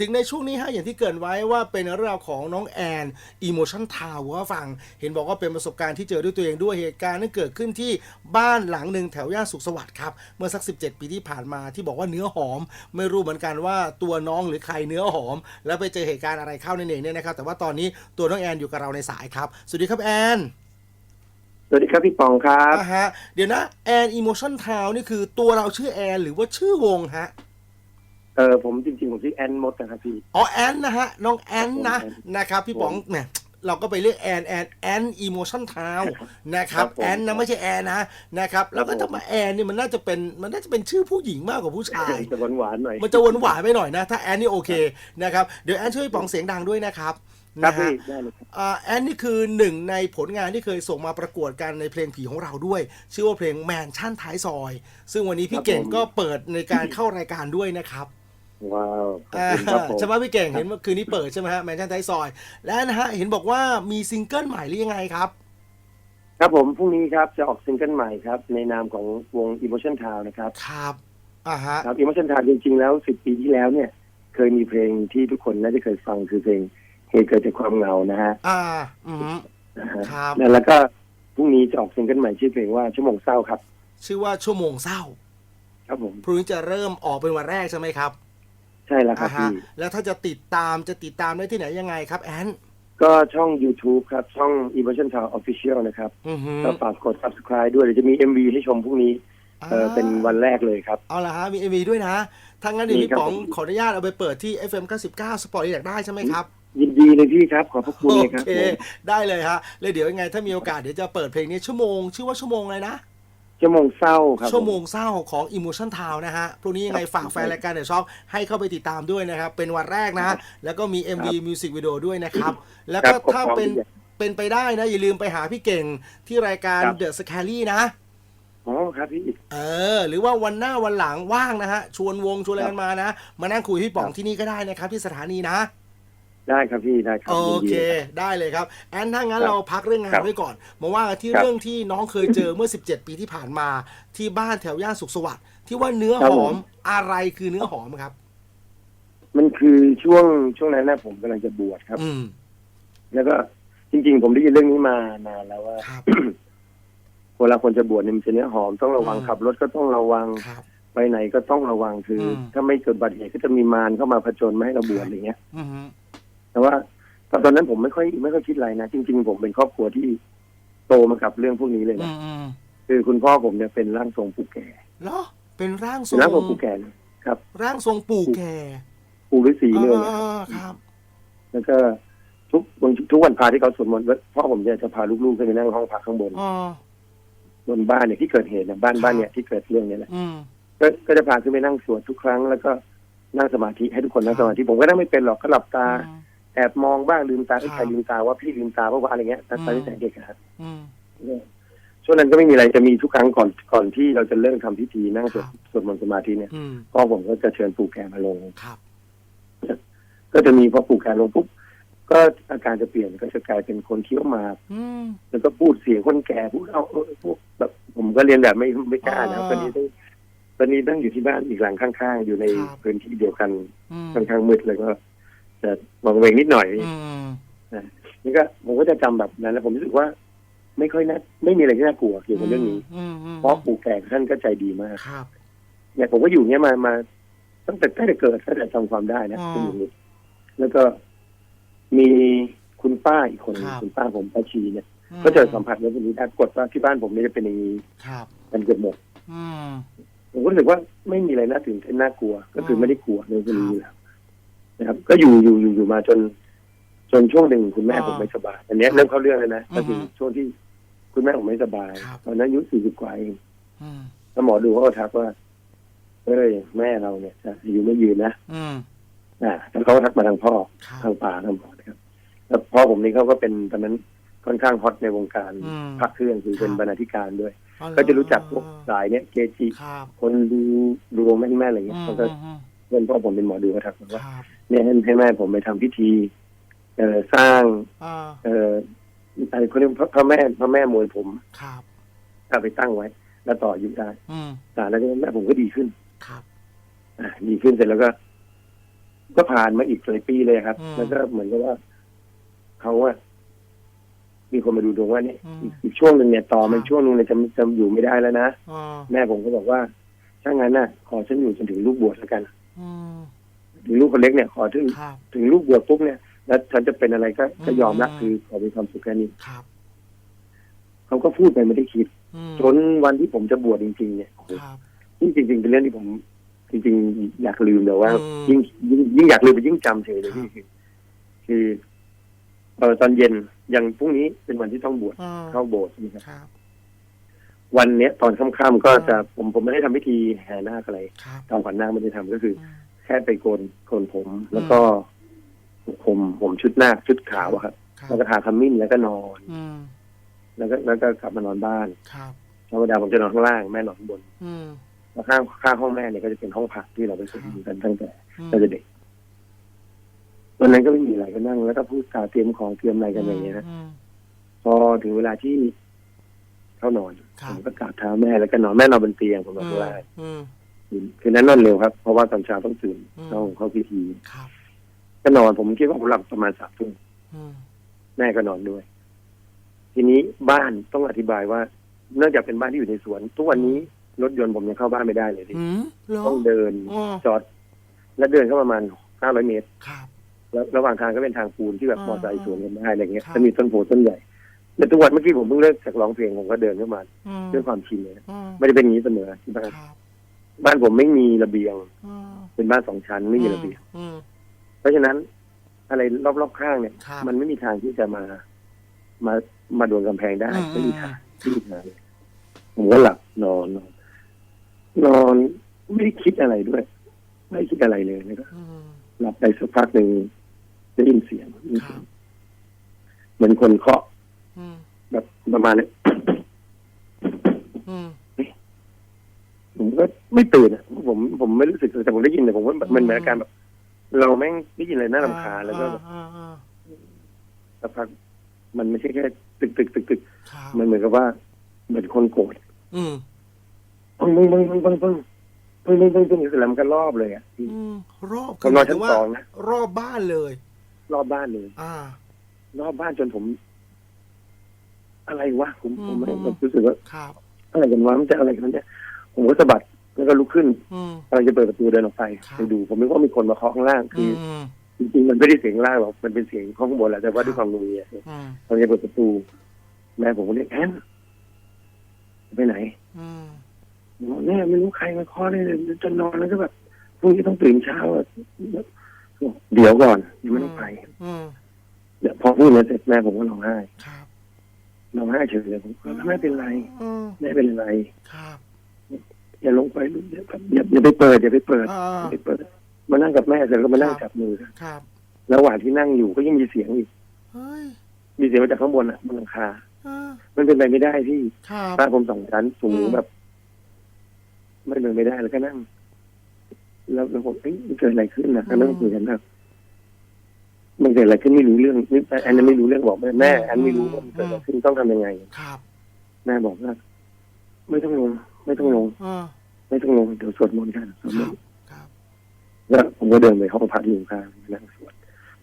ถึงในช่วงนี้ฮะอย่างที่เกรินไว้ว่าเป็นเรื่องราวของน้องแอน Emotion Tower ว่าฟัง เห็นบอกว่าเป็นประสบการณ์ที่เจอด้วยตัวเองด้วยเหตุการณ์นั้นเกิดขึ้นที่บ้านหลังหนึ่งแถวย่านสุขสวัสดิ์ครับ เมื่อสัก 17 ปีที่ผ่านมาที่บอกว่าเนื้อหอม ไม่รู้เหมือนกันว่าตัวน้องหรือใครเนื้อหอม แล้วไปเจอเหตุการณ์อะไรเข้าในนเองเนี่ยนะครับ แต่ว่าตอนนี้ตัวน้องแอนอยู่กับเราในสายครับ สวัสดีครับแอนสวัสดีครับพี่ปองครับอ่าฮะเดี๋ยวนะแอน Emotion Town นี่คือตัวเราชื่อแอนหรือว่าชื่อวงฮะ เออผมจริงๆผมชื่อแอนมดนะครับพี่ อ๋อแอนนะฮะน้องแอนนะครับผมนะครับพี่ป๋องเนี่ยเราก็ไปเรียกแอนแอนแอนอีโมชั่นทาวนะครับครับผมแอนนะไม่ใช่แอนนะนะครับแล้วก็ครับผมจะมาแอนนี่มันน่าจะเป็นมันน่าจะเป็นชื่อผู้หญิงมากกว่าผู้ชายจะหวานหวานๆหน่อยมันจะหวานหวานๆไปหน่อยนะถ้าแอนนี่โอเคนะครับเดี๋ยวแอนช่วยพี่ป๋องเสียงดังด้วยนะครับครับนะฮะพี่ได้เลยครับอ่าแอนนี่คือหนึ่งในผลงานที่เคยส่งมาประกวดกันในเพลงผีของเราด้วย ชื่อว่าเพลงแมนชั่นท้ายซอย ซึ่งวันนี้พี่เก่งก็เปิดในการเข้ารายการด้วยนะครับ ว้าวขอบอ่าคุณครับผม ใช่ไหมพี่เก่งเห็นว่าคืนนี้เปิดใช่ไหมฮะแมนชั่นไทซอย และนะฮะเห็นบอกว่ามีซิงเกิลใหม่หรือยังไงครับ ครับผมพรุ่งนี้ครับจะออกซิงเกิลใหม่ครับ ในนามของวง Emotion Town นะครับครับอ่าฮะครับ Emotion Town จริง ๆ แล้วสิบปีที่แล้วเนี่ย เคยมีเพลงที่ทุกคนน่าจะเคยฟังคือเพลงเหตุเกิดจากความเหงานะฮะอ่าอืมนะฮะครับ แล้วก็พรุ่งนี้จะออกซิงเกิลใหม่ชื่อเพลงว่าชั่วโมงเศร้าครับ ชื่อว่าชั่วโมงเศร้า ครับผม พรุ่งนี้จะเริ่มออกเป็นวันแรกใช่ไหมครับ ใช่แล้วครัอ่าบฮะพี่ แล้วถ้าจะติดตามจะติดตามได้ที่ไหนยังไงครับแอนก็ช่อง YouTube ครับ ช่อง Emotion Town Official นะครับอือฮึก็ฝากกด subscribe ด้วยเดี๋ยวจะมี MV ให้ชมพรุ่งนี้เออเป็นวันแรกเลยครับ เอาละฮะมีเอวีด้วยนะถ้างั้นเดี๋ยวมีพี่ครับป๋องผม ขออนุญาตเอาไปเปิดที่ FM 99 Sport อยากได้ใช่ไหมครับ ยินดีเลยพี่ครับ ขอบพระคุณโอเลยครับเค ผมได้เลยฮะเลยเดี๋ยวยังไงถ้ามีโอกาสเดี๋ยวจะเปิดเพลงนี้ชั่วโมง ชื่อว่าชั่วโมงอะไรนะ ชั่วโมงเศร้าครับชั่วโมงเศร้าของ Emotion Town นะฮะ พรุ่งนี้ยังไงฝากแฟนรายการเดอะช็อคให้เข้าไปติดตามด้วยนะครับ เป็นวันแรกนะ แล้วก็มี MV Music Video ด้วยนะครับ แล้วก็ครับถ้าผมพร้อมเป็นที่จะเป็นไปได้นะ อย่าลืมไปหาพี่เก่งที่รายการครับ The Scary นะอ๋อครับพี่ เออ หรือว่าวันหน้าวันหลังว่างนะฮะ ชวนวงชวนอะไรกันมานะ มานั่งคุยพี่ป๋องที่นี่ก็ได้นะครับที่สถานีนะ ได้ครับพี่ได้ครับโอยินดีเคเลยครับได้เลยครับแอนถ้างั้นครับเราพักเรื่องงาครันบไว้ก่อน มาว่ากันที่ครับเรื่องที่น้องเคยเจอเมื่อ 17 ปีที่ผ่านมาที่บ้านแถวย่านสุขสวัสดิ์ที่ว่าเนื้อครัหบอผมมอะไรคือเนื้อหอมครับ มันคือช่วงช่วงนั้นนะผมกำลังจะบวชครับ อืมแล้วก็จริง ๆ ผมได้ยินเรื่องนี้มานานแล้วว่าครับเวลาคนจะบวชเนี่ยมันจะเนื้อหอมต้องระวังอืมขับรถก็ต้องระวังครับไปไหนก็ต้องระวังคืออมถ้าไม่เกิดอุบัติเหตุก็จะมีมารเข้ามาผจญไม่ให้เราบวชอะไรเงี้ยอืม แต่ว่าตอนนั้นผมไม่ค่อยไม่ค่อยคิดอะไรนะจริง ๆ ผมเป็นครอบครัวที่โตมากับเรื่องพวกนี้เลยอืนะมอืมคือคุณพ่อผมเนี่ยเป็นร่างทรงปู่แก่เหรอเป็นร่างทรเป็นงร่างทรงปู่แก่นะครับ ร่างทรงปู่แก่ปู่ฤาษีเลยนะอ่าครับ แล้วก็ทุกวันทุกวันพาที่เขาสวดมนต์พ่อผมจะจะพาลูกๆขึ้นไปนั่งห้องพักข้างบนอ๋อบนบ้านเนี่ยที่เกิดเหตุเนี่ยบ้านบ้านเนี่ยที่เกิดเรื่องเนี่ยแหละอืมก็ก็จะพาขึ้นไปนั่งสวดทุกครั้ง แล้วก็นั่งสมาธิให้ทุกคนนั่งสมาธิผมก็นั่งไม่เป็นหรอกก็หลับตา แอบมองบ้างลืมตาไอ้ยครับใครลืมตาว่าพี่ลืมตาเพราะว่าอะไรเงี้ยตอนนี้แต่เด็กอะครับอืมช่วงนั้นก็ไม่มีอะไรจะมีทุกครั้งก่อนก่อนที่เราจะเริ่มทำพิธีนั่งสวดครับสวดมนต์สมาธิเนี่ยอืมพ่อผมก็จะเชิญปู่แก่มาลงครับก็จะมีพอปู่แก่ลงปุ๊บก็อาการจะเปลี่ยนก็จะกลายเป็นคนเคี้ยวหมากอืมแล้วก็พูดเสียงคนแก่พูดเอาเอาพวกแบบผมก็เรียนแบบไม่ไม่กล้านะอ่าตอนนี้ต้องตอนนี้ตั้งอยู่ที่บ้านอีกหลังข้างๆ อยู่ในครับพื้นที่เดียวกันอืมค่อนข้างมืดเลยก็ จะมองเวงนิดหน่อยอืมนี่ก็ผมก็จะจำแบบนั้นแล้วผมรู้สึกว่า ไม่ค่อยน่าไม่มีอะไรที่น่ากลัวเกี่ยวกับเรื่องนี้อืมอืมเพราะปู่แก่ท่านก็ใจดีมากครับเนี่ยผมก็อยู่เนี้ยมามาตั้งแต่ตั้งแต่เกิดตั้งแต่จำความได้นะอ๋อเป็นอย่างนี้แล้วก็มีคุณป้าอีกคนหนึ่งครับคุณป้าผมป้าชีเนี่ยอืมก็จะสัมผัสเรื่องพวกนี้ได้กดว่าที่บ้านผมเนี่ยจะเป็นอย่างนี้ครับกันเกือบหมดอืมผมก็รู้สึกว่าไม่มีอะไรน่าตื่นเต้นน่ากลัว ก็คือมไม่ได้กลัวเรื่องพวกนี้ครับอยู่แล้ว นะครับ ก็อยู่อยู่อยู่อยู่มาจน จนช่วงหนึ่งคุณแม่อ่าผมไม่สบาย อันเนี้ยครับเริ่มเข้าเรื่องเลยนะอือฮึก็คือช่วงที่คุณแม่ผมไม่สบายครับ ตอนนั้นอายุสี่สิบกว่าเองอืมแล้วหมอดูเขาก็ทักว่าเอ้ยแม่เราเนี่ยจะอายุไม่ยืนนะอืมอ่าแล้วเขาก็ทักมาทางพ่อ ครับ ทางป่าทางพ่อนะครับ แล้วพ่อผมนี่เขาก็เป็นตอนนั้นค่อนข้างฮอตในวงการอืมพระเครื่องคือเป็นครับ บรรณาธิการด้วย อ๋อเหอก็จะรู้จักพวกสายเนี่ยเกจิ ครับคนดูดวงแม่นๆอะไรอืเงี้ยมเขาก็อืม เพื่อนพ่อผมเป็นหมอดูเขาทักมาคว่ารับเนี่ยให้ให้แม่ผมไปทำพิธี เอ่อสร้าง อ่าเอ่ออะไรเขาเรียกพระพระแม่พระแม่มวยผมครับเอาไปตั้งไว้ แล้วต่ออายุได้อืมอ่าแล้วก็แม่ผมก็ดีขึ้นครับ อ่าดีขึ้นเสร็จแล้วก็ ก็ผ่านมาอีกหลายปีเลยครับ อืมแล้วก็เหมือนกับว่าเขาว่า มีคนมาดูดวงว่าเนี่ยอืมอีกอีกช่วงหนึ่งเนี่ยต่อมันครับ ช่วงหนึงเนี่ยจะจะอยู่ไม่ได้แล้วนะ อ่าแม่ผมก็บอกว่า ถ้างั้นน่ะ ขอฉันอยู่จนถึงลูกบวชแล้วกันอืม ถึงลูกคนเล็กเนี่ยขอถึงครับถึงลูกบวชปุ๊บเนี่ย แล้วฉันจะเป็นอะไรก็ก็ยอมละอืมคือขอมีความสุขแค่นี้ครับเขาก็พูดไปไม่ได้คิดอืมจนวันที่ผมจะบวชจริง ๆ เนี่ยโอ้โหครับนี่จริง ๆ เป็นเรื่องที่ผม จริง ๆ อยากลืมแต่ว่าอืมยิ่งยิ่งยิ่งอยากลืมไปยิ่งจำเฉยเลยครับพี่คือคือเออตอนเย็นอย่างพรุ่งนี้เป็นวันที่ต้องบวชอ่าเข้าโบสถ์ใช่ไหมครับครับ วันเนี้ยตอนค่ำๆก็จะอ่าผมผมไม่ได้ทำพิธีแห่นาคอะไรครับตามขวัญนาคไม่ได้ทำก็คืออืมแค่ไปโกนโกนผม แล้วก็ผมผมชุดนาคชุดขาวอะครับครับแล้วก็ทาขมิ้นแล้วก็นอนอืมแล้วก็แล้วก็กลับมานอนบ้านครับธรรมดาผมจะนอนข้างล่างแม่นอนข้างบนอืมแล้วข้างข้างห้องแม่เนี่ยก็จะเป็นห้องพักที่เราไปฝึกกันตั้งแต่อืมตั้งแต่เด็กวันนั้นก็ไม่มีอะไรก็นั่งแล้วก็พูดกล่าวเตรียมของเตรียมอะไรกันอย่างเงี้ยฮะอืมพอถึงเวลาที่ เข้านอนครับ ผมก็กราบเท้าแม่แล้วก็นอนแม่นอนบนเตียงผมนอนข้างล่างอืม คืนนั้นนอนเร็วครับเพราะว่าตอนเช้าต้องตื่นอืมเข้าเข้าพิธีครับ ก็นอนผมคิดว่าผมหลับประมาณสามทุ่มอืม แม่ก็นอนด้วย ทีนี้บ้านต้องอธิบายว่าเนื่องจากเป็นบ้านที่อยู่ในสวนทุกวันนี้รถยนต์ผมยังเข้าบ้านไม่ได้เลยพี่อืมเหรอต้องเดินอ๋อจอด แล้วเดินเข้าประมาณห้าร้อยเมตร ครับ แล้วระหว่างทางก็เป็นทางปูนที่แบบอ่ามอเตอร์ไซค์สวนกันได้อะไรเงี้ยครับ จะมีต้นโพต้นใหญ่ แล้วทุกวันเมื่อกี้ผมเพิ่งเลิกจากร้องเพลงผมก็เดินเข้ามาอืมด้วยความชินเลยนะอืมไม่ได้เป็นอย่างนี้เสมอที่บ้านครับบ้านผมไม่มีระเบียง อืมเป็นบ้านสองชั้นไม่มีระเบียง อืม เพราะฉะนั้นอะไรรอบๆข้างเนี่ย ครับ มันไม่มีทางที่จะมา มามาโดนกำแพงได้อืมไม่มีทางไม่มีทางเลยผมก็หลับนอนนอนนอนไม่ได้คิดอะไรด้วย ไม่ได้คิดอะไรเลยแล้วก็อืมหลับไปสักพักหนึ่งได้ยินเสียงครับ เหมือนคนเคาะอืม แบบประมาณนี้อืม ผมก็ไม่ตื่นอะผมผมไม่รู้สึกแต่ผมได้ยินแต่ผมว่ามันเหมือนอาการแบบ เราแม่งได้ยินอะไรน่ารำคาญแล้วก็แบบอ่าอ่าสักพักมันไม่ใช่แค่ตึกตึกตึกตึกครับมันเหมือนกับว่าเหมือนคนโกรธอืมปึ้งปึ้งปึ้งปึ้งปึ้งปึ้งปึ้งปึ้งปึ้งปึ้งเสร็จแล้วมันก็รอบเลยอะอืมรอบผมนอนคืชั้นหมายสถึองว่านะ รอบบ้านเลย รอบบ้านเลย อ่า รอบบ้านจนผม อะไรวะผมผมอืมผมรู้สึกว่าครับอะไรกันวะมันจะอะไรกันเนี่ยผมก็สะบัดแล้วก็ลุกขึ้นอืมกำลังจะเปิดประตูเดินออกไปครับไปดู ผมนึกว่ามีคนมาเคาะข้างล่างคืออมจริงๆมันไม่ได้เสียงล่างหรอกมันเป็นเสียงข้างบนแหละแต่ว่าครับด้วยความงุนงียอืมกำลังจะเปิดประตู แม่ผมก็เรียกแอนไปไหนอืมผมบอกแม่ไม่รู้ใครมาเคาะเลยจะนอนแล้วก็แบบพรุ่งนี้ต้องตื่นเช้าอะเดี๋ยวก่อนยังไม่ต้องไปอืมเดี๋ยวพอพูดแล้วเสร็จแม่ผมก็ร้องไห้ครับ ร้องไห้เฉยเลยผมก็ไม่เป็นไรอืมไม่เป็นไร ครับ อย่าลงไปลูกอย่าอย่าอย่าไปเปิดอย่าไปเปิดอ่าอย่าไปเปิด มานั่งกับแม่เสร็จแล้วก็มานั่งครับ จับมือกันครับ ระหว่างที่นั่งอยู่ก็ยังมีเสียงอีกเฮ้ยมีเสียงมาจากข้างบนอะบนหลังคาอ่ามันเป็นไปไม่ได้ที่ครับ บ้านผมสองชั้นสูงอืม แบบ ไม่เป็นไม่ได้แล้วก็นั่ง แล้วแล้วผมเอ้ยมันเกิดอะไรขึ้นนะก็นั่งคุยกันแบบมันเกิดอะไรขึ้นไม่รู้เรื่องนี่แอนนั้นไม่รู้เรื่องบอกแม่แม่แอนไม่รู้ว่ามันเกิดอะไรขึ้นต้องทำยังไง ครับ แม่บอกว่าไม่ต้องลง ไม่ต้องลงอ่าไม่ต้องลงเดี๋ยวสวดมนต์กันสวดคมรันบต์ครับแล้วผมก็เดินไปห้องพักอยู่ข้างนั่งสวด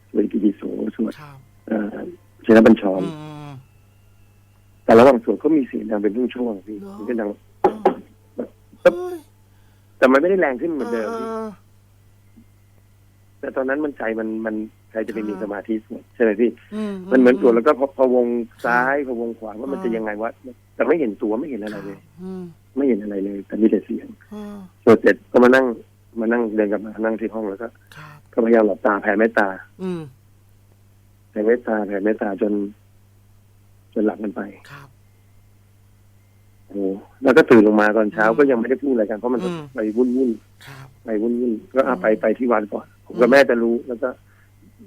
สวดกิติโสสวดครับเอ่อเชนบัญชรอืมแต่ระหว่างสวดก็มีเสียงดังเป็นช่วงๆพี่เหรอมันก็ดังเฮ้ยแต่มันไม่ได้แรงขึ้นเหมือนเดิมพี่อ่า แต่ตอนนั้นมันใจมันมันใจจะไปมีสมาธิสวดใช่ไหมพี่อืมันเหมือนสวดแล้วก็พอพอวงซ้ายพอวงขวาว่ามันจะยังไงวะแต่ไม่เห็นตัวไม่เห็นอะไรเลยอืมไม่เห็นอะไรเลย แต่มีแต่เสียงอ่าสวดเสร็จก็มานั่งมานั่งเดินกลับมานั่งที่ห้องแล้วก็ครับก็พยายามหลับตาแผ่เมตตาอืมแผ่เมตตาแผ่เมตตาจน จนหลับกันไปครับโอ้โหแล้วก็ตื่นลงมาตอนเช้าอืมก็ยังไม่ได้พูดอะไรกันเพราะมันอืมไปวุ่นวุ่นครับไปวุ่นวุ่นก็อะอืมไปไปที่วัดก่อน ผมกับอืมแม่จะรู้แล้วก็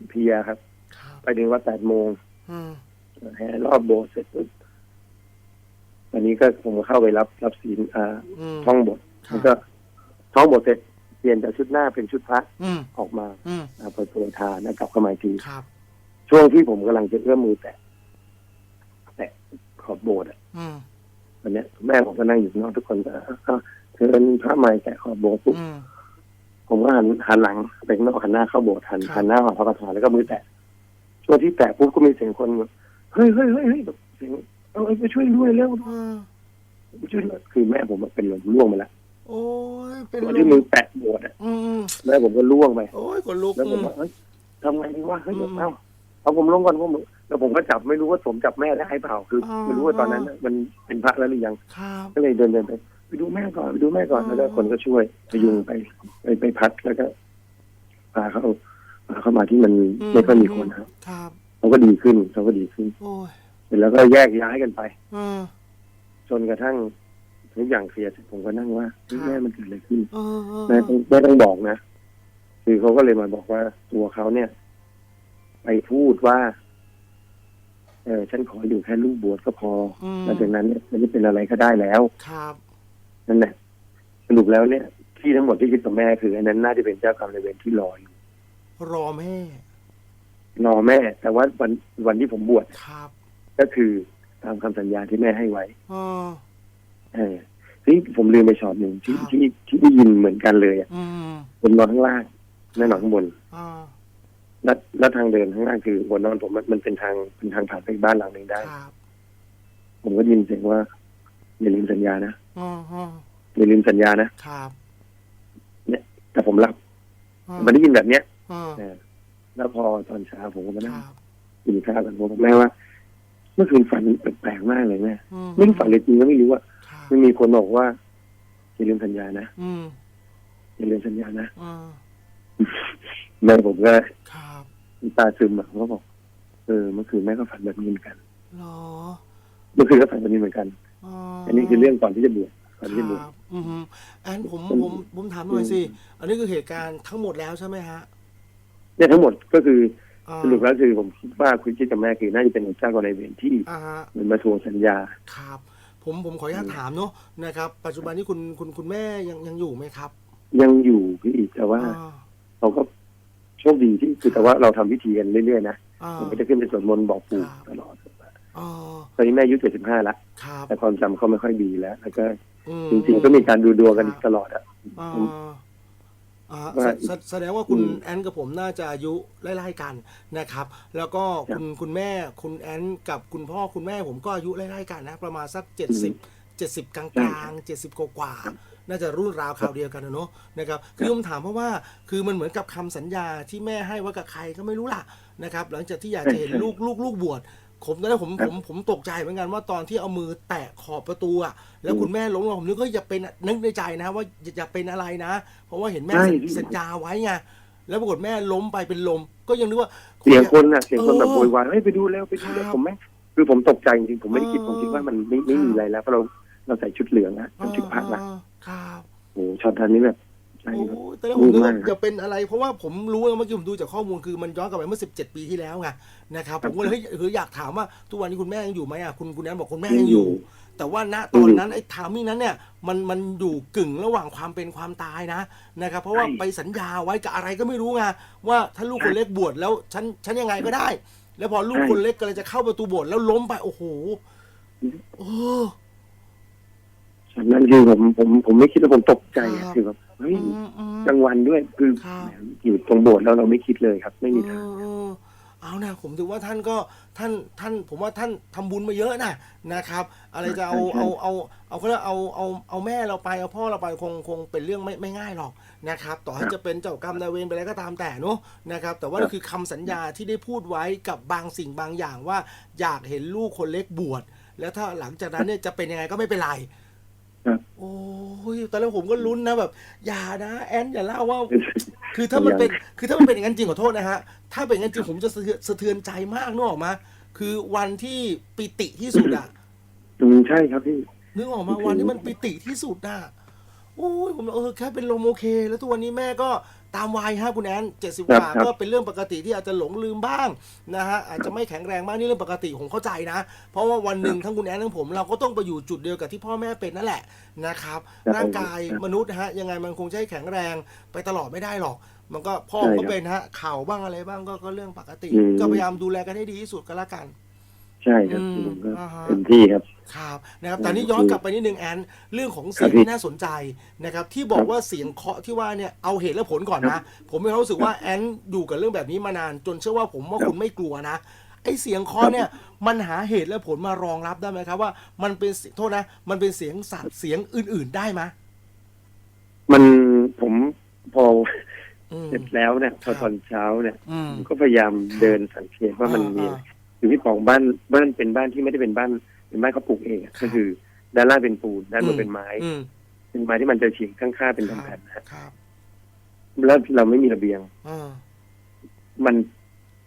เพลียครับครับ ไปถึงวัดแปดโมงอืมแห่รอบโบสถ์เสร็จปุ๊บวันนี้ก็ผมก็เข้าไปรับรับศีลอ่าอืมท่องบทครัแล้วบก็ท่องบทเสร็จเปลี่ยนจากชุดหน้าเป็นชุดพระอืมออกมาอืมอ่าเปิดตัวทานแล้วกลับเข้ามาอีกทีครับช่วงที่ผมกำลังจะเอื้อมมือแตะแตะขอบโบสถ์อะอืมวันเนี้ยแม่ผมก็นั่งอยู่ข้างนอกทุกคนก็อ้าวเชิญพระใหม่แตะขอบโบสถ์ปุ๊บอืม ผมก็หันหันหลังไปข้างนอกหันหน้าเข้าโบสถ์หันครับหันหน้าหอพระประธานแล้วก็มือแตะช่วงที่แตะปุ๊บก็มีเสียงคนแบบเฮ้ยเฮ้ยเฮ้ยเฮ้ยแบบเสียงเอาไปช่วยด้วยเร็วเออไปช่วยด้วยคือแม่ผมอะเป็นลมร่วงไปแล้วโอ้ยเป็นตอนลที่มมือแตะโบสถ์อะอืมแม่ผมก็ร่วงไปโอ้ยขนลุกแล้วผอืมมว่าเฮ้ยทำไงดีวะเฮ้ยอืมเอ้าเอาผมลงก่อนผมแล้วผมก็จับไม่รู้ว่าผมจับแม่ได้เปล่าคือออไม่รู้ว่าตอนนั้นน่ะมันเป็นพระแล้วหรือยังครับก็เลยเดินเดินไป ไปดูแม่ก่อนไปดูแม่ก่อนอ๋อแล้วก็คนก็ช่วยพยุงไปไปไปพัดแล้วก็พาเขาพาเข้ามาที่มันไม่ค่อยมีคนครับครับเขาก็ดีขึ้นเขาก็ดีขึ้นโอ้ยเสร็จแล้วก็แยกย้ายกันไปเออจนกระทั่งทุกอย่างเคลียร์เสร็จผมก็นั่งว่าเฮ้ยครับแม่มันเกิดอะไรขึ้นเออเออแม่ต้องแม่ต้องบอกนะคือเขาก็เลยมาบอกว่าตัวเขาเนี่ย ไปพูดว่า เออฉันขออยู่แค่ลูกบวชก็พออืมหลังจากนั้นเนี่ยมันจะเป็นอะไรก็ได้แล้วครับ นั่นแหละสรุปแล้วเนี่ยที่ทั้งหมดที่คิดกับแม่คืออันนั้นน่าจะเป็นเจ้ากรรมนายเวรที่รออยู่รอแม่รอแม่ แต่ว่าวันวันที่ผมบวชครับ ก็คือตามคำสัญญาที่แม่ให้ไว้เออเออที่ผมลืมไปช็อตหนึ่งที่ครับที่ที่ได้ยินเหมือนกันเลยอะอืมผมนอนข้างล่างแม่นอนข้างบนอ่าแล้วแล้วทางเดินข้างล่างคือบนนอนผมมันมันเป็นทางเป็นทางผ่านไปบ้านหลังหนึ่งได้ครับผมก็ได้ยินเสียงว่าอย่าลืมสัญญานะ อ๋ออ๋ออย่าลืมสัญญานะครับแต่ผมหลับอ่าผมได้ยินแบบเนี้ยอ่าเออแล้วพอตอนเช้าผมก็มาคนั่งรับกินข้าวกันผมบอกแม่ว่า เมื่อคืนฝันแปลกๆมากเลยแม่อืมไม่รู้ฝันเลยจริงก็ไม่รู้ว่าครับมันมีคนบอกว่าอย่าลืมสัญญานะอืมอย่าลืมสัญญานะอ่าแม่ผมก็ครับน้ำตาซึมอะผมก็บอกเออเมื่อคืนแม่ก็ฝันแบบนี้เหมือนกัน เหรอเมื่อคืนก็ฝันแบบนี้เหมือนกัน อ๋ออัอันนี้คือเรื่องก่อนที่จะบวชก่อนที่จะบวชครับอืมแอนผมผมผมถามหน่อยสิ อันนี้คือเหตุการณ์ทั้งหมดแล้วใช่ไหมฮะเนี่ยทั้งหมดก็คืออ่าสรุปแล้วคือผมคิดว่าคุณคิดกับแม่คือน่าจะเป็นเจ้ากรนายเวรที่อ่าฮะเหมือนมาทวงสัญญาครับผมผมขออนุญาตถามเนาะนะครับ ปัจจุบันนี้คุณคุณคุณแม่ยังยังอยู่ไหมครับ ยังอยู่พี่แต่ว่าอ่าเราก็โชคดีที่คือแต่ว่าเราทำพิธีกันเรื่อยๆนะอ่าผมก็จะขึ้นไปสวดมนต์บอกปู่ครับตลอดอ๋อ ตอนนี้แม่อายุเจ็ดสิบห้าละครับแต่ความจำเขาไม่ค่อยดีแล้ว แล้วก็อืมจริง ๆ ก็มีการดูดวงกันตลอดอะ อ่าอ่าว่าแสแสแสดงว่าคุณอืมแอนกับผมน่าจะอายุไล่ๆกันนะครับ แล้วก็คุณคุณแม่คุณแอนกับคุณพ่อคุณแม่ผมก็อายุไล่ๆกันนะ ประมาณสักเจ็ดสิบเจ็ดสิบกลางๆเจ็ดสิบกว่าๆน่าจะรุ่นราวคราวเดียวกันนะเนอะนะครับคือผมถามเพราะว่าคือมันเหมือนกับคำสัญญาที่แม่ให้ไว่ากับใครก็ไม่รู้ล่ะนะครับ หลังจากที่อยากจะเห็นใช่ลูกลูกลูกบวช ผมตอนแรกผมครัผบมผมตกใจเหมือนกันว่าตอนที่เอามือแตะขอบประตูอะแล้วคุณแม่ล้มลงผมนึกว่าอย่าเป็นนึกในใจนะ ว่าอย่าอย่าเป็นอะไรนะ เพราะว่าเห็นแม่ใช่ สัญสัญญาไว้ไงแล้วปรากฏแม่ล้มไปเป็นลม ก็ยังนึกว่า เสียงคนอะเสียงคนแบบเออโวยวายเฮ้ยไปดูแล้วไปดูแล้วครับผมไม่คือผมตกใจจริงๆผมไม่ได้คิดเออ ผมคิดว่ามันไม่ไม่มีอะไรแล้วเพราะเราเราใส่ชุดเหลืองอะเราถึงพักละอ่าครับ โอ้โหช็อตทันนี้แบบใช่ โอ้ครับแต่แล้วผมนึกว่าดีมากจะเป็นอะไร เพราะว่าผมรู้ว่าเมื่อกี้ผมดูจากข้อมูลคือมันย้อนกลับไปเมื่อ 17 ปีที่แล้วไงนะครับผมก็เลยเฮ้ยคืออยากถามว่าทุกวันนี้คุณแม่ยังอยู่ไหมอะคุณคุณแอนบอกคุณแม่ยังอยู่ แต่ว่าณตอนนั้นไอ้ทามิ่งนั้นเนี่ยมันมันอยู่กึ่งระหว่างความเป็นความตายนะนะครับ เพราะว่าใช่ไปสัญญาไว้กับอะไรก็ไม่รู้ไงว่าถ้าลูกคนเล็กบวชแล้วฉันฉันยังไงก็ได้ แล้วพอลูกคนเล็กกำลังจะเข้าประตูโบสถ์แล้วล้มไปโอ้โหโอ้ช็อตนั้นคือผมผมผมไม่คิดว่าผมตกใจอะครับคือแบบ เฮ้ยอืมอืมกลางวันด้วยคือครับแหมอยู่ตรงโบสถ์แล้วเราไม่คิดเลยครับ ไม่มีทางเออเออเอานะผมถือว่าท่านก็ท่านท่าน ผมว่าท่านทำบุญมาเยอะนะนะครับ อะไรจะเอาใช่ใช่เอาเอาเอาเขาเรียกเอาเอาเอาแม่เราไปเอาพ่อเราไปคงคงเป็นเรื่องไม่ไม่ง่ายหรอกนะครับ ต่อให้จะเป็นเจ้ากรรมนายเวรไปแล้วก็ตามแต่เนอะนะครับ แต่ว่านี่คือคำสัญญาที่ได้พูดไว้กับบางสิ่งบางอย่างว่า อยากเห็นลูกคนเล็กบวชแล้วถ้าหลังจากนั้นเนี่ยจะเป็นยังไงก็ไม่เป็นไร ครับโอ้ยตอนแรกผมก็ลุ้นนะแบบ อย่านะแอนอย่าเล่าว่า คือถ้ามันเป็นคือถ้ามันเป็นอย่างนั้นจริงขอโทษนะฮะ ถ้าเป็นอย่างนั้นจริงผมจะสะเทือนสะเทือนใจมากนึกออกมา คือวันที่ปิติที่สุดอะอืมใช่ครับพี่นึกออกมาวันที่มันปิติที่สุดอะโอ้ยผมเออแค่เป็นลมโอเค แล้วทุกวันนี้แม่ก็ ตามวัยฮะคุณแอนเจ็ดสิบกครับว่าครับก็เป็นเรื่องปกติที่อาจจะหลงลืมบ้างนะฮะอาจจะไม่แข็งแรงมากนี่เรื่องปกติผมเข้าใจนะ เพราะว่าวันหนึ่งทั้งคุณแอนทั้งผมเราก็ต้องไปอยู่จุดเดียวกับที่พ่อแม่เป็นนั่นแหละนะครับครับร่างกายครับมนุษย์นะฮะยังไงมันคงจะให้แข็งแรงไปตลอดไม่ได้หรอก มันก็พ่อใช่ก็ครับเป็นฮะเข่าบ้างอะไรบ้างก็ก็เรื่องปกติอืมก็พยายามดูแลกันให้ดีที่สุดก็แล้วกัน ใช่ครับอืมผมก็อ่าฮะ เต็มที่ครับ ครับนะครับแต่นี่ย้อนกลับไปนิดนึงแอนเรื่องของเสียงครับพี่ที่น่าสนใจนะครับที่บอกว่าเสียงเคาะที่ว่าเนี่ยเอาเหตุและผลก่อนนะผมมีความรู้สึกว่าแอนอยู่กับเรื่องแบบนี้มานาน จนเชื่อว่าผมว่าครับ คุณไม่กลัวนะไอเสียงเคาะเนี่ยมันหาเหตุและผลมารองรับได้ไหมครับว่ามันเป็นเสียงโทษนะ มันเป็นเสียงสัตว์เสียงอื่น ๆได้ไหมมันผมพออืม เสร็จแล้วเนี่ยพครัอบตอนเช้าเนี่ยอืม ผมก็พยายามเดินสังเกตว่ามันมีอ่า อยู่ที่ปองบ้านบ้านเป็นบ้านที่ไม่ได้เป็นบ้าน เป็นบ้านเขาปลูกเองอะครับก็คือ ด้านล่างเป็นปูนด้านบนเป็นไม้อืมเป็นไม้ที่มันจะฉีกข้างๆเป็นแผ่นๆนะฮะครับแล้วเราไม่มีระเบียงอ่ามัน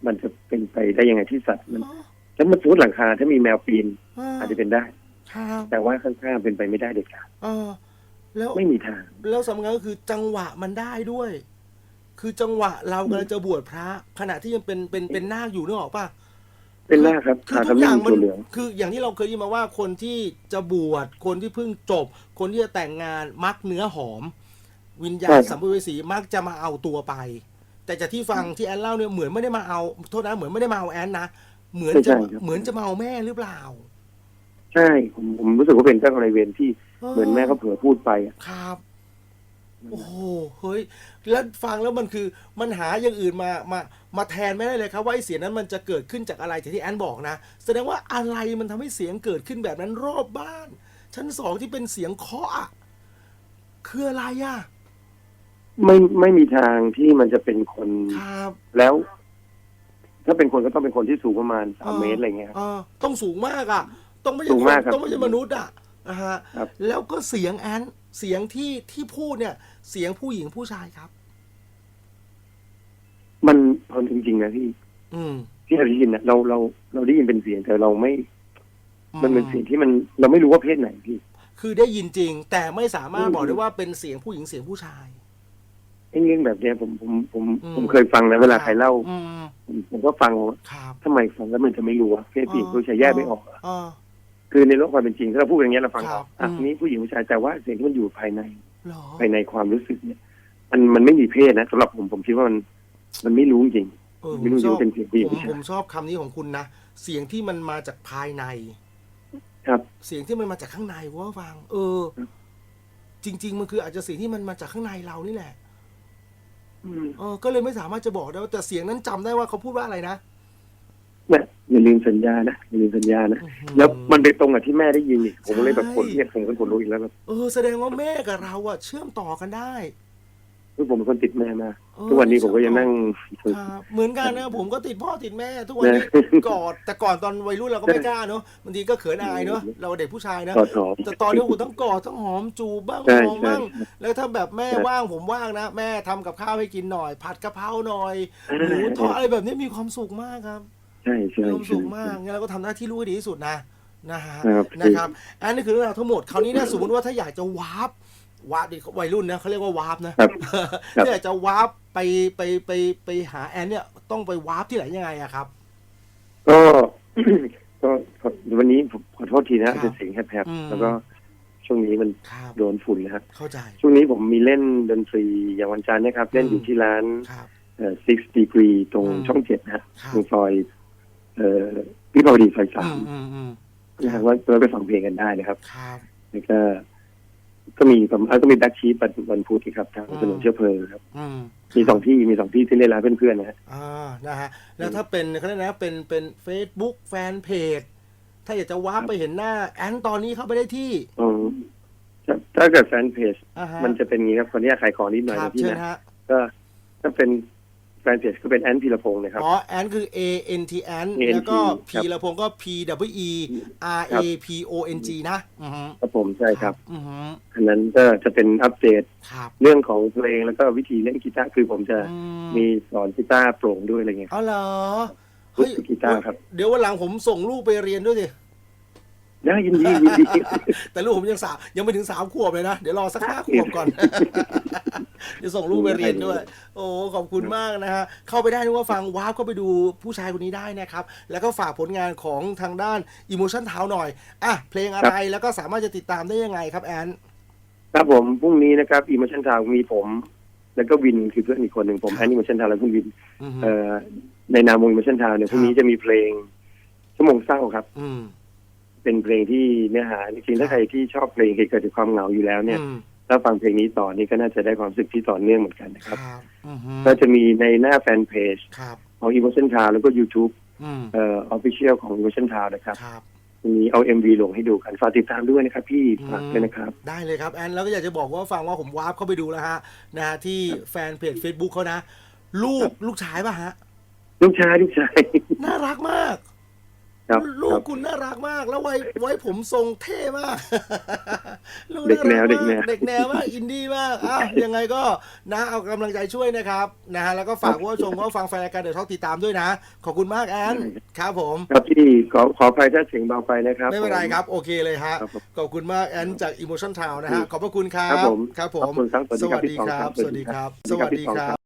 มันจะเป็นไปได้ยังไงที่สัตว์มันแล้วมันสมมติหลังคาถ้ามีแมวปีน อาจจะเป็นได้ครับแต่ว่าข้างๆเป็นไปไม่ได้เด็ดขาดอ่าแล้วไม่มีทาง แล้วสำคัญก็คือจังหวะมันได้ด้วย คือจังหวะเรากำลังจะบวชพระ ขณะที่ยังเป็นเป็นเป็นนาคอยู่นึกออกป่ะ เป็นหน้าครับคือขาทุเขากอไม่ย่างมีมันตัวเหลือง คืออย่างที่เราเคยยินมาว่าคนที่จะบวชคนที่เพิ่งจบ คนที่จะแต่งงานมักเนื้อหอม วิญญาใช่ณครับ สัมภเวสีมักจะมาเอาตัวไป แต่จากที่ฟังที่แอนเล่าเนี่ยเหมือนไม่ได้มาเอาโทษนะเหมือนไม่ได้มาเอาแอนนะเหมือนจะเหมือนจะมาเอาแม่หรือเปล่าใช่ผมผมรู้สึกว่าเป็นเจ้ากรรมนายเวรที่เหมือนแม่เขาเผลอพูดไปอะครับ โอ้โหเฮ้ยแล้วฟังแล้วมันคือมันหาอย่างอื่นมามามาแทนไม่ได้เลยครับว่าไอ้เสียงนั้นมันจะเกิดขึ้นจากอะไรจากที่แอนบอกนะ แสดงว่าอะไรมันทำให้เสียงเกิดขึ้นแบบนั้นรอบบ้าน ชั้นสองที่เป็นเสียงเคาะอะคืออะไรอะไม่ไม่มีทางที่มันจะเป็นคนครับแล้ว ถ้าเป็นคนก็ต้องเป็นคนที่สูงประมาณสามเออเมตรอะไรเงี้ยครับเออต้องสูงมากอะ ต้องไม่ใช่สูงคนมากครับต้องไม่ใช่มนุษย์อะนะฮะครับแล้วก็เสียงแอน เสียงที่ที่พูดเนี่ย เสียงผู้หญิงผู้ชายครับ มันพอจริงๆนะพี่ อืม ที่เราได้ยินนะเราเราเราได้ยินเป็นเสียงแต่เราไม่ มันเป็นเสียงที่มันเราไม่รู้ว่าเพศไหนพี่ คือได้ยินจริง แต่ไม่สามารถอืมบอกได้ว่าเป็นเสียงผู้หญิงเสียงผู้ชายไอ้เรื่องแบบเนี้ยผมผมผมอืมผมเคยฟังนะเวลาใครเล่าอืมผมผมก็ฟังว่าครับทำไมฟังแล้วมันจะไม่รู้ว่าเพศผู้หญิงผู้ชายแยกไม่ออกอะอ่า คือในโลกความเป็นจริงถ้าเราพูดอย่างเงี้ยเราฟังคอรัอบกอะอืมนี่ผู้หญิงผู้ชายแต่ว่าเสียงที่มันอยู่ภายในเหรอภายในความรู้สึกเนี่ย มันมันไม่มีเพศนะสำหรับผมผมคิดว่ามัน มันไม่รู้จริง เออผไม่มรู้ชจริงอบว่าเป็นเสียงผู้หญิงผมผู้ชาผยมชอบคำนี้ของคุณนะ เสียงที่มันมาจากภายใน ครับ เสียงที่มันมาจากข้างในว่าฟัง เออครับจริง ๆ มันคืออาจจะเสียงที่มันมาจากข้างในเรานี่แหละอืมเออก็เลยไม่สามารถจะบอกได้ว่าแต่เสียงนั้นจำได้ว่าเขาพูดว่าอะไรนะ เนี่ยอย่าลืมสัญญานะอย่าลืมสัญญานะอื้อหือแล้วมันไปตรงกับที่แม่ได้ยินอีกผมก็เลยแบบใช่คนเนี่ยผมก็คนรู้อีกแล้วแบบเออแสดงว่าแม่กับเราอะเชื่อมต่อกันได้คือผมเป็นคนติดแม่มากเออทุกวันนี้ผมก็ยังนั่งครับเหมือนกันนะผมก็ติดพ่อติดแม่ ทุกวันนี้นะกอดแต่ก่อนตอนวัยรุ่นเราก็ไม่กล้าเนอะบางทีก็เขินอายเนอะเราเด็กผู้ชายนะกอดหอมแต่ตอนนี้ผมต้องกอดต้องหอมจูบบ้างใช่หอมบ้างใช่แล้วถ้าแบบแม่ใช่ว่างผมว่างนะแม่ทำกับข้าวให้กินหน่อย ผัดกะเพราหน่อยอ่าหมูทอดอะไรแบบนี้มีความสุขมากครับ ใช่ใช่มีความใช่สุขมากงั้นเราก็ทำหน้าที่ลูกให้ดีที่สุดนะนะฮะครับนะครับ อันนี้คือเรื่องราวทั้งหมดคราวนี้เนี่ยสมมติว่าถ้าอยากจะวาร์ปวาร์ปดิวัยรุ่นนะเขาเรียกว่าวาร์ปนะครับครับถ้าอยากจะวาร์ปไปไปไปไปหาแอนเนี่ยต้องไปวาร์ปที่ไหนยังไงอะครับ ก็ก็ก็วันนี้ผมขอโทษทีครันะบเป็นเสียงแหบอืมๆแล้วก็ช่วงนี้มันครับโดนฝุ่นนะครับเข้าใจช่วงนี้ผมมีเล่นดนตรีอย่างวันจันทร์นะครับ เล่นอยู่ที่ร้านครับเอ่อ six degree ตรงอืมช่องเจ็ดนะฮะครับตรงซอย เอ่อวิภาวดีซอยสาอืมมอืมอืมนะฮะว่าเพื่อไปฟังเพลงกันได้นะครับครับแล้วก็ก็มีผมอะก็มีแบ็คชีพวันพุธครับทางอืมถนนเชื้อเพลิงครับอืมมีสองที่มีสองที่ที่เล่นร้านเพื่อนๆนะฮะอ่านะฮะแล้วถ้าเป็นเขาเรียกนะเป็นเป็น Facebook แฟนเพจถ้าอยากจะวาร์ปไปเห็นหน้า แอนตอนนี้เข้าไปได้ที่อืมถ้าถ้าเกิดแฟนเพจอ่าฮะมันจะเป็นอย่างนี้ครับคนนี้ขายของนิดหน่อยครับนะพี่เชิญนะฮะก็ถ้าเป็น แฟนเพจก็เป็นแอนพีรพงศ์นะครับ อ๋อ แอนคือ A N T N A N T แล้วก็ค P รับละพงก็ P W E R ครั A บ P O N G นะอือฮึครับผมใช่ครับอือฮึอันนั้นก็จะเป็นอัปเดตครับเรื่องของเพลงแล้วก็วิธีเล่นกีตาร์คือผมจะอืมีสอนกีตาร์โปร่งด้วยอะไรเงี้ยอ๋อเหรอเฮ้ยกีตาร์ครับ เดี๋ยววันหลังผมส่งลูกไปเรียนด้วยสิได้ยินดียินดีแต่ลูกผมยังสาวยังไม่ถึงสามขวบเลยนะ เดี๋ยวรอสักห้าขวบก่อน จะส่งลูกไปเรียนด้วย โอ้ขอบคุณมากนะฮะเข้าไปได้นึกว่าฟังว้าวเข้าไปดูผู้ชายคนนี้ได้นะครับ แล้วก็ฝากผลงานของทางด้าน Emotion Town หน่อยอะเพลงอะไรแล้วก็สามารถจะติดตามได้ยังไงครับแอนครับผมพรุ่งนี้นะครับอีมชันทาวมีผม แล้วก็วินคือเพื่อนอีกคนหนึ่งผมครับแอนนี่มชันทาวและคุณวินอือฮึเอ่อในนามวงอีมชันทาวเนี่ยพรุ่งนี้จะมีเพลงชั่วโมงเศร้าครับ อืมเป็นเพลงที่เนื้อหาจริงๆถ้าใครที่ชอบเพลงเหตุเกิดจากความเหงาอยู่แล้วเนี่ยอืม ถ้าฟังเพลงนี้ต่อนี่ก็น่าจะได้ความรู้สึกที่ต่อเนื่องเหมือนกันนะคครับรับ อือฮึก็จะมีในหน้าแฟนเพจครับ ของ Emotion Town แล้วก็ YouTube อืมเอ่อ Official ของ Emotion Town นะครับ ครับ มีเอา MV ลงให้ดูกันฝากติดตามด้วยนะครับ พี่ฝากด้วยนะครับ ได้เลยครับแอนแล้วก็อยากจะบอกว่าฟังว่าผมวาร์ปเข้าไปดูแล้วฮะนะฮะที่แฟนเพจ Facebook เขานะ ลูกลูกชายป่ะฮะ ลูกชายลูกชาย น่ารักมาก ครับลูคกรับคุณน่ารักมาก แล้วไว้ไว้ผมทรงเท่มากลูเด็กแนวารัมาเด็กแนวเด็กแนวมากอินดี้มากอ้าวยังไงก็นะเอากำลังใจช่วยนะครับนะฮะแล้วก็ฝากว่าชมว่าฟังแฟนรายการเดี๋ยวท็อกติดตามด้วยนะ ขอบคุณมากแอนครับผม ครับพี่ขอขออภัยถ้าเสียงเบาไปนะครับไม่เป็นไรครับ โอเคเลยฮะ ครับผม ขอบคุณมากแอนจาก Emotion Town นะฮะ ขอบพระคุณครับ ครับผมครับผขอมบคุณครับสวัสดีครับพี่สปองวัสดีคครัรับ บสวัสดีครับสวัสดีครับ